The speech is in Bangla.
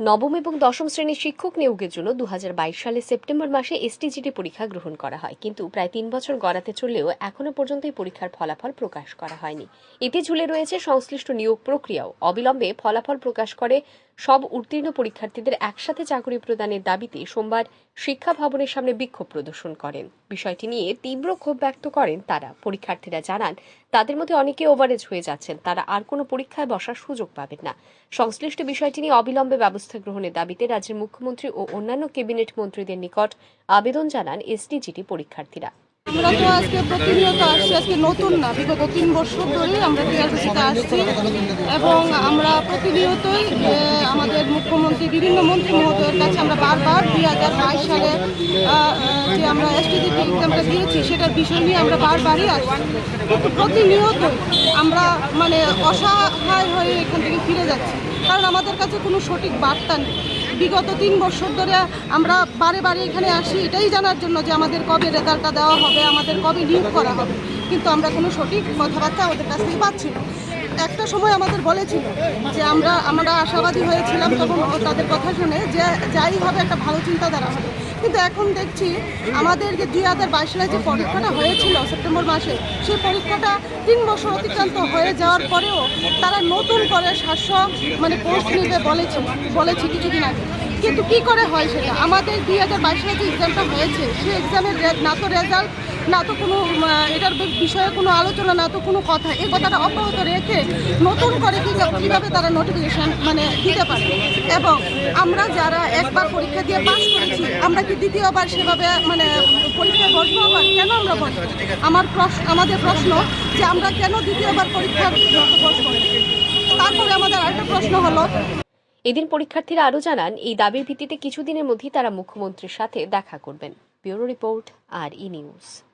নবম এবং দশম শ্রেণির শিক্ষক নিয়োগের জন্য দু হাজার বাইশ সালে সেপ্টেম্বর মাসে এসটিজিটি পরীক্ষা গ্রহণ করা হয়। কিন্তু প্রায় তিন বছর গড়াতে চললেও এখনও পর্যন্ত এই পরীক্ষার ফলাফল প্রকাশ করা হয়নি। এতে ঝুলে রয়েছে সংশ্লিষ্ট নিয়োগ প্রক্রিয়াও। অবিলম্বে ফলাফল প্রকাশ করে সব উত্তীর্ণ পরীক্ষার্থীদের একসাথে চাকরি প্রদানের দাবিতে সোমবার শিক্ষা ভবনের সামনে বিক্ষোভ প্রদর্শন করেন। বিষয়টি নিয়ে তীব্র ক্ষোভ ব্যক্ত করেন তারা। পরীক্ষার্থীরা জানান, তাদের মধ্যে অনেকে ওভারেজ হয়ে যাচ্ছেন, তারা আর কোনো পরীক্ষায় বসার সুযোগ পাবেন না। সংশ্লিষ্ট বিষয়টি নিয়ে অবিলম্বে ব্যবস্থা গ্রহণের দাবিতে রাজ্যের মুখ্যমন্ত্রী ও অন্যান্য ক্যাবিনেট মন্ত্রীদের নিকট আবেদন জানান এসডিজিটি পরীক্ষার্থীরা। আমরা তো আজকে প্রতিনিয়ত আসছি, আজকে নতুন না, বিগত তিন বছর ধরে আমরা টিআরপিসিতে আসছি এবং আমরা প্রতিনিয়তই আমাদের মুখ্যমন্ত্রী, বিভিন্ন মন্ত্রী মহোদয়ের কাছে আমরা বারবার দুই হাজার বাইশ সালে যে আমরা এসটিডিপি এক্সামটা দিয়েছি, সেটার বিষয় নিয়ে আমরা বারবারই আসছি। কিন্তু প্রতিনিয়ত আমরা মানে অসহায় হয়ে এখান থেকে ফিরে যাচ্ছি। কারণ আমাদের কাছে কোনো সঠিক বার্তা নেই। বিগত তিন বছর ধরে আমরা বারে বারে এখানে আসি, এটাই জানার জন্য যে আমাদের কবে রেজাল্টটা দেওয়া হবে, আমাদের কবে নিয়োগ করা হবে। কিন্তু আমরা কোনো সঠিক কথাবার্তা আমাদের কাছ থেকে পাচ্ছি না। একটা সময় আমাদের বলেছিল যে আমরা আমরা আশাবাদী হয়েছিলাম তখন তাদের কথা শুনে যে যাই হবে একটা ভালো চিন্তাধারা হবে। কিন্তু এখন দেখছি আমাদের যে দুই হাজার বাইশ সালে যে পরীক্ষাটা হয়েছিল সেপ্টেম্বর মাসে, সেই পরীক্ষাটা তিন বছর অতিক্রান্ত হয়ে যাওয়ার পরেও তারা নতুন করে সাতশো মানে পোস্ট নিবে বলেছে বলেছে কিছুদিন আগে। কিন্তু কি করে হয় সেটা? আমাদের দুই হাজার বাইশ সালে যে এক্সামটা হয়েছে, সেই এক্সামের না তো রেজাল্ট না তো কোনো এটার বিষয়ে কোনো আলোচনা, না তো কোনো কথা। এই কথাটা অব্যাহত রেখে নতুন করে কীভাবে তারা নোটিফিকেশান মানে দিতে পারে? এবং আমরা যারা একবার পরীক্ষা দিয়ে পাস করেছি, আমরা কি দ্বিতীয়বার সেভাবে মানে পরীক্ষায় বসবো আবার? কেন আমরা বসবো? আমার প্রশ্ন আমাদের প্রশ্ন যে আমরা কেন দ্বিতীয়বার পরীক্ষা বসবো? তারপরে আমাদের আরেকটা প্রশ্ন হলো এদিন পরীক্ষার্থীরা আরও জানান, এই দাবির ভিত্তিতে কিছুদিনের মধ্যেই তারা মুখ্যমন্ত্রীর সাথে দেখা করবেন। Bureau report, R E news.